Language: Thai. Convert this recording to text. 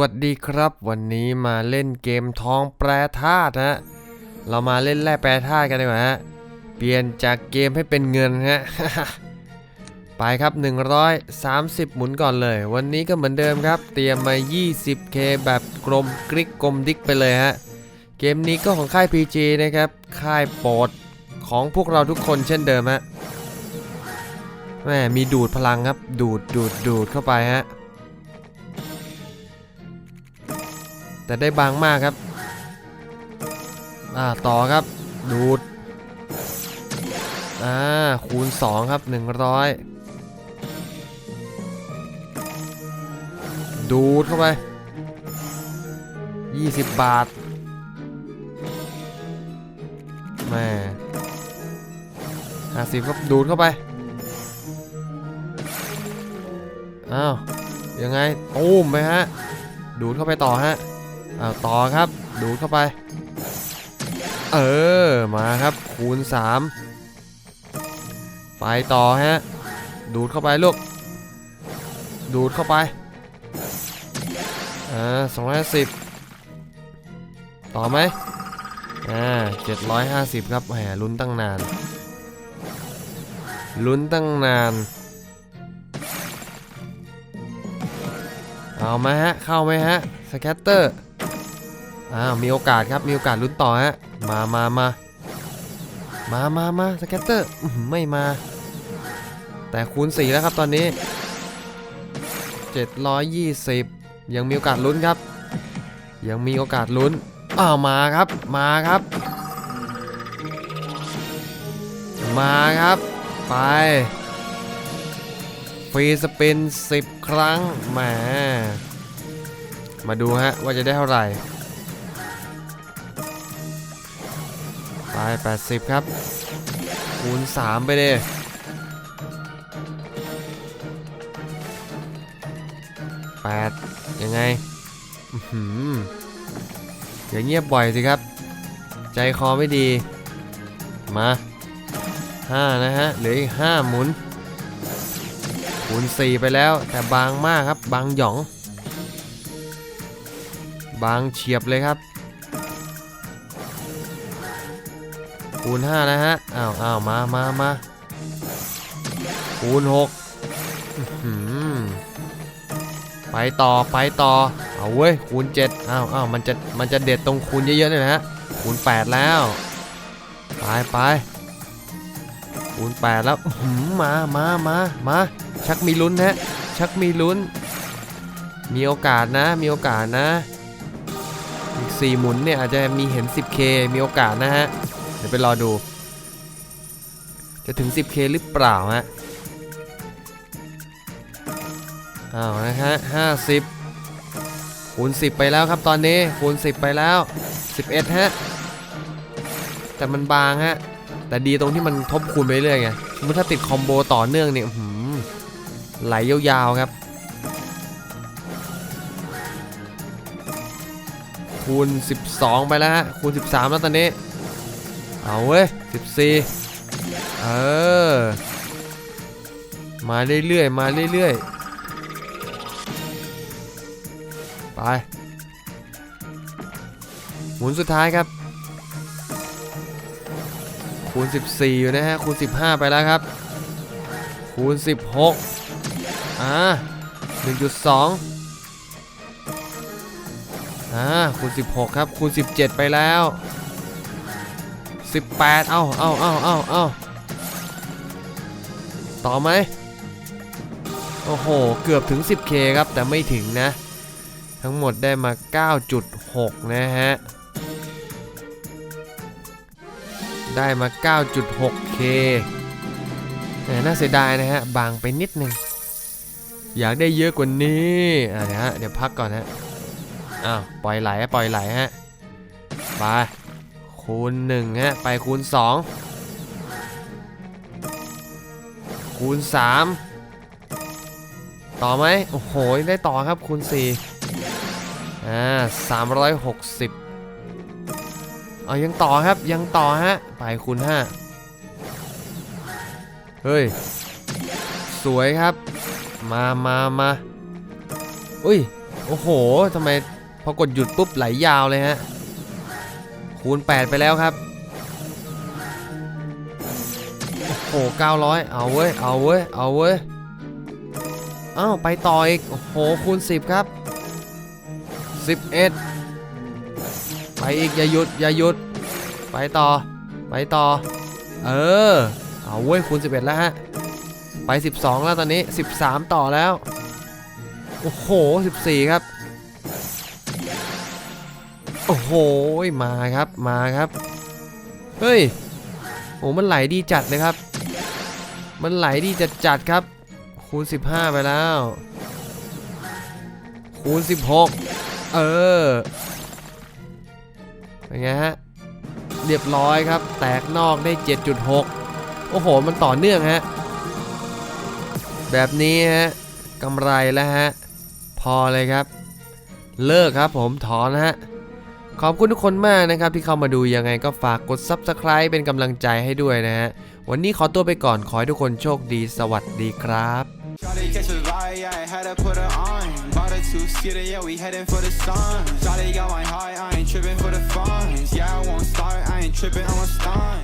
วัสดีครับ วันนี้มาเล่นเกมทองแปรธาตุฮะเรามาเล่นแร่แปรธาตุกันดีกว่าฮะเปลี่ยนจากเกมให้เป็นเงินฮะไปครับ 130 หมุนก่อนเลย วันนี้ก็เหมือนเดิมครับ เตรียมมา 20k แบบกลมกริกกลมดิกไปเลยฮะเกมนี้ก็ของค่าย PG นะครับ ค่ายโปรดของพวกเราทุกคนเช่นเดิมฮะแม่มีดูดพลังครับดูดดูดดูดเข้าไปฮะ แต่ได้บางมากครับ อ่าต่อครับ ดูด อ่าคูณ 2 ครับ 100 ดูดเข้าไป 20 บาทแม่ห้าสิบครับดูดเข้าไป อ้าว ยังไง ตูมไปฮะ ดูดเข้าไปต่อฮะ อ้าวต่อครับ ดูดเข้าไป เออ มาครับ คูณ 3 ไปต่อฮะ ดูดเข้าไปลูก ดูดเข้าไป อ่าสองร้อยสิบต่อไหมอ่าเจ็ดร้อยห้าสิบครับแหมลุ้นตั้งนาน ลุ้นตั้งนาน เอาไหมฮะ เข้าไหมฮะ สแคตเตอร์ อ้าว มีโอกาสครับ มีโอกาสลุ้นต่อฮะ มามามามามามาสแกตเตอร์ ไม่มา แต่คูณ4แล้วครับตอนนี้ 720 ยังมีโอกาสลุ้นครับ ยังมีโอกาสลุ้น อ้าว มาครับ มาครับ มาครับ ไป ฟรีสปิน 10 ครั้งแหมมาดูฮะ ว่าจะได้เท่าไหร่ไป80 ครับ คูณ 3 ไปเลย8ยังไงหืออย่าเงียบบ่อยสิครับ ใจคอไม่ดี มา 5 นะฮะ เหลืออีก 5 หมุน คูณ4ไปแล้ว แต่บางมากครับ บางหยอง บางเฉียบเลยครับ คูณ5นะฮะอ้าวอ้าวมามามาคูณ6อื้อหือไปต่อไปต่อเอาเว้ยคูณ7อ้าวอ้าวมันจะมันจะเด็ดตรงคูณเยอะๆเนี่ยนะฮะคูณ8แล้วไปไปคูณ8แล้วหือมามามามา ชักมีลุ้นฮะชักมีลุ้น มีโอกาสนะมีโอกาสนะอีก4หมุนเนี่ยอาจจะมีเห็น 10k มีโอกาสนะฮะ เดี๋ยวไปรอดู จะถึง 10k หรือเปล่าฮะอ้าวนะฮะ50คูณ10 ไปแล้วครับตอนนี้คูณ10 ไปแล้ว 11 ฮะ แต่มันบางฮะ แต่ดีตรงที่มันทบคูณไปเรื่อยไงสมมติถ้าติดคอมโบต่อเนื่องเนี่ย ไหลยาวๆครับ คูณ 12 ไปแล้วฮะ คูณ 13 แล้วตอนนี้ เอาเว้ย 14 เออ มาเรื่อยๆ มาเรื่อยๆ ไป หมุนสุดท้ายครับ คูณ 14 อยู่นะฮะ คูณ 15 ไปแล้วครับ คูณ 16 อ่า1.2อ่าคูณ16ครับคูณ17ไปแล้ว18เอ้าเอ้าเอ้าเอ้าเอ้าต่อไหมโอ้โห เกือบถึง 10k ครับ แต่ไม่ถึงนะ ทั้งหมดได้มา 9.6 นะฮะ ได้มา 9.6k น่าเสียดายนะฮะ บางไปนิดนึง อยากได้เยอะกว่านี้อ่าเดี๋ยวฮะเดี๋ยวพักก่อนฮะอ้าวปล่อยไหลปล่อยไหลฮะไปคูณ1ฮะไปคูณ2คูณ3ต่อไหมโอ้โหได้ต่อครับคูณ4อ่า360เอายังต่อครับยังต่อฮะไปคูณ5เฮ้ยสวยครับ มามามาอุ้ย โอ้โหทำไมพอกดหยุดปุ๊บไหลยาวเลยฮะ คูณ 8 ไปแล้วครับ โอ้โห900 เอาเว้ย เอาเว้ย เอาเว้ย อ้าว ไปต่ออีก โอ้โห คูณ 10 ครับ 11 ไปอีก อย่าหยุด อย่าหยุด ไปต่อ ไปต่อ เออ เอาเว้ย คูณ 11 แล้วฮะ ไป 12 แล้วตอนนี้ 13 ต่อแล้ว โอ้โห 14 ครับ โอ้โห มาครับ มาครับ เฮ้ย โอ้มันไหลดีจัดเลยครับ มันไหลดีจัดจัดครับ คูณ 15 ไปแล้ว คูณ 16 เออ เป็นไงฮะ เรียบร้อยครับ แตกนอกได้ 7.6 โอ้โห มันต่อเนื่องฮะ แบบนี้ฮะกำไรแล้วฮะ พอเลยครับ เลิกครับผมถอนฮะ ขอบคุณทุกคนมากนะครับ ที่เข้ามาดูยังไงก็ฝากกด Subscribe เป็นกำลังใจให้ด้วยนะฮะ วันนี้ขอตัวไปก่อนขอให้ทุกคนโชคดีสวัสดีครับ Shawty catch a vibe, yeah, I had to put her on. Bought a two-seater, yeah, we heading for the sun. Shawty got my heart, I ain't tripping for the funds. Yeah, I won't start, I ain't tripping, I'm a stunt.